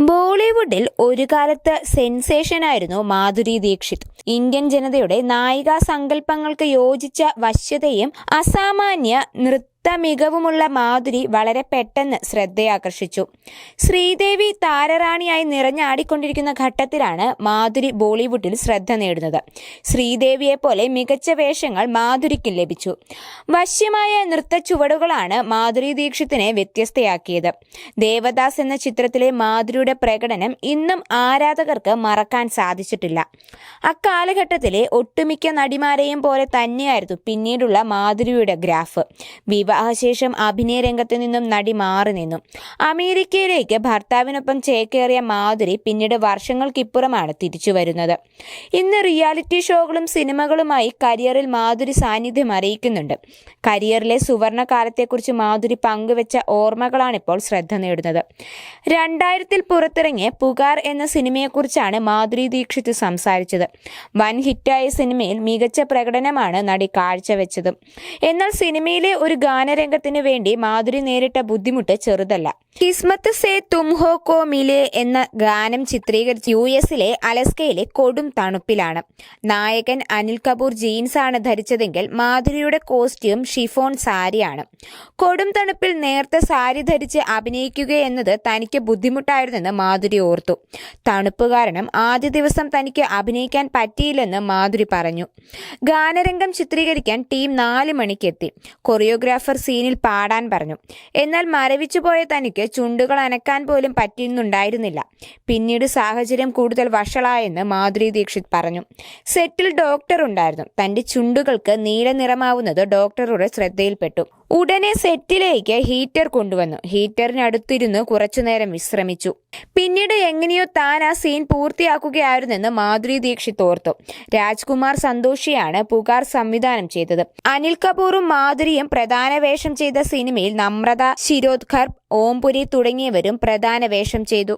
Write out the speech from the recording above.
ബോളിവുഡിൽ ഒരു കാലത്ത് സെൻസേഷനായിരുന്നു മാധുരി ദീക്ഷിത്. ഇന്ത്യൻ ജനതയുടെ നായികാ സങ്കല്പങ്ങൾക്ക് യോജിച്ച വശ്യതയും അസാമാന്യ നൃത്ത മികവുമുള്ള മാധുരി വളരെ പെട്ടെന്ന് ശ്രദ്ധയാകർഷിച്ചു. ശ്രീദേവി താരറാണിയായി നിറഞ്ഞാടിക്കൊണ്ടിരിക്കുന്ന ഘട്ടത്തിലാണ് മാധുരി ബോളിവുഡിൽ ശ്രദ്ധ നേടുന്നത്. ശ്രീദേവിയെ പോലെ മികച്ച വേഷങ്ങൾ മാധുരിക്കും ലഭിച്ചു. വശ്യമായ നൃത്ത ചുവടുകളാണ് മാധുരി ദീക്ഷിത്തിനെ വ്യത്യസ്തയാക്കിയത്. ദേവദാസ് എന്ന ചിത്രത്തിലെ മാധുരിയുടെ പ്രകടനം ഇന്നും ആരാധകർക്ക് മറക്കാൻ സാധിച്ചിട്ടില്ല. അക്കാലഘട്ടത്തിലെ ഒട്ടുമിക്ക നടിമാരെയും പോലെ തന്നെയായിരുന്നു പിന്നീടുള്ള മാധുരിയുടെ ഗ്രാഫ്. വിവാഹശേഷം അഭിനയ രംഗത്തു നിന്നും നടി മാറി നിന്നു. അമേരിക്കയിലേക്ക് ഭർത്താവിനൊപ്പം ചേക്കേറിയ മാധുരി പിന്നീട് വർഷങ്ങൾക്കിപ്പുറമാണ് തിരിച്ചു വരുന്നത്. ഇന്ന് റിയാലിറ്റി ഷോകളും സിനിമകളുമായി കരിയറിൽ മാധുരി സാന്നിധ്യം അറിയിക്കുന്നുണ്ട്. കരിയറിലെ സുവർണ കാലത്തെക്കുറിച്ച് മാധുരി പങ്കുവെച്ച ഓർമ്മകളാണിപ്പോൾ ശ്രദ്ധ നേടുന്നത്. രണ്ടായിരത്തിൽ പുറത്തിറങ്ങിയ പുകാർ എന്ന സിനിമയെക്കുറിച്ചാണ് മാധുരി ദീക്ഷിത് സംസാരിച്ചത്. വൻ ഹിറ്റായ സിനിമയിൽ മികച്ച പ്രകടനമാണ് നടി കാഴ്ചവെച്ചത്. എന്നാൽ സിനിമയിലെ ഒരു ഗാനരംഗത്തിന് വേണ്ടി മാധുരി നേരിട്ട ബുദ്ധിമുട്ട് ചെറുതല്ല കിസ്മത്ത് സേ തും ഹോ കോ മിലെ എന്ന ഗാനം ചിത്രീകരിച്ച് യു എസിലെ അലസ്കയിലെ കൊടും തണുപ്പിലാണ്. നായകൻ അനിൽ കപൂർ ജീൻസ് ആണ് ധരിച്ചതെങ്കിൽ മാധുരിയുടെ കോസ്റ്റ്യൂം ഷിഫോൺ സാരിയാണ്. കൊടും തണുപ്പിൽ നേർത്ത സാരി ധരിച്ച് അഭിനയിക്കുക എന്നത് തനിക്ക് ബുദ്ധിമുട്ടായിരുന്നെന്ന് മാധുരി ഓർത്തു. തണുപ്പ് കാരണം ആദ്യ ദിവസം തനിക്ക് അഭിനയിക്കാൻ പറ്റിയില്ലെന്ന് മാധുരി പറഞ്ഞു. ഗാനരംഗം ചിത്രീകരിക്കാൻ ടീം നാല് മണിക്കെത്തി. കൊറിയോഗ്രാഫർ സീനിൽ പാടാൻ പറഞ്ഞു. എന്നാൽ മരവിച്ചുപോയ തനിക്ക് ചുണ്ടുകൾ അനക്കാൻ പോലും പറ്റുന്നുണ്ടായിരുന്നില്ല പിന്നീട് സാഹചര്യം കൂടുതൽ വഷളായെന്ന് മാധുരി ദീക്ഷിത് പറഞ്ഞു. സെറ്റിൽ ഡോക്ടർ ഉണ്ടായിരുന്നു. തന്റെ ചുണ്ടുകൾക്ക് നീല നിറമാവുന്നത് ഡോക്ടറുടെ ശ്രദ്ധയിൽപ്പെട്ടു. ഉടനെ സെറ്റിലേക്ക് ഹീറ്റർ കൊണ്ടുവന്നു. ഹീറ്ററിനടുത്തിരുന്ന് കുറച്ചുനേരം വിശ്രമിച്ചു. പിന്നീട് എങ്ങനെയോ താൻ ആ സീൻ പൂർത്തിയാക്കുകയായിരുന്നെന്ന് മാധുരി ദീക്ഷിത് ഓർത്തു. രാജ്കുമാർ സന്തോഷിയാണ് പുകാർ സംവിധാനം ചെയ്തത്. അനിൽ കപൂറും മാധുരിയും പ്രധാന വേഷം ചെയ്ത സിനിമയിൽ നമ്രത ശിരോദ്ഖർ ഓംപുരി തുടങ്ങിയവരും പ്രധാന വേഷം ചെയ്തു.